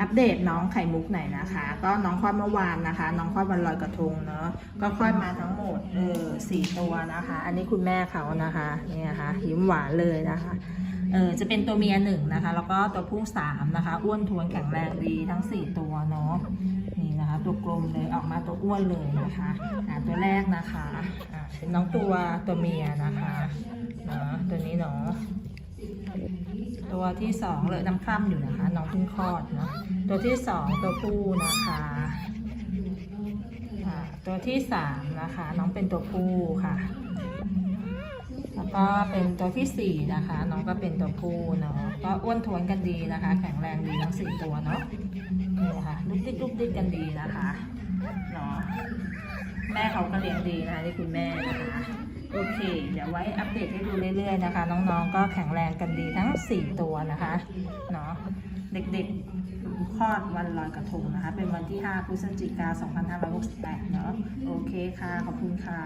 อัปเดตน้องไข่มุกหน่อยนะคะ ก็น้องคลอดเมื่อวานนะคะ น้องคลอดวันลอยกระทงเนาะก็คลอดมาทั้งหมดเออสี่ตัวนะคะ อันนี้คุณแม่เขานะคะนี่ยค่ะยิ้มหวานเลยนะคะเออจะเป็นตัวเมียหนึ่งนะคะ แล้วก็ตัวผู้สามนะคะ อ้วนทวนแข็งแรงดีทั้งสี่ตัวเนาะนี่นะคะตัวกลมเลยออกมาตัวอ้วนเลยนะคะอ่าตัวแรกนะคะอ่าเป็นน้องตัวตัวเมียนะคะเนาะตัวนี้เนาะ ตัวที่สองเลยน้ำคร่ำอยู่นะคะ น้องเพิ่งคลอดเนาะตัวที่สองตัวผู้นะคะตัวที่สามนะคะ น้องเป็นตัวผู้ค่ะ แล้วก็เป็นตัวที่สี่นะคะ น้องก็เป็นตัวผู้เนาะก็อ้วนท้วนกันดีนะคะ แข็งแรงดีทั้งสี่ตัวเนาะนี่ค่ะลุกดิ๊กลุกดิ๊กกันดีนะคะเนาะแม่เขาก็เลี้ยงดีนะคะนี่คุณแม่นะคะ เค เดี๋ยวไว้อัปเดตให้ดูเรื่อยๆนะคะ น้องๆ ก็แข็งแรงกันดีทั้ง 4 ตัวนะคะเนาะเด็กๆคลอดวันลอยกระทงนะคะ เป็นวันที่ 5 พฤศจิกา2568 เนาะโอเคค่ะ ขอบคุณค่ะ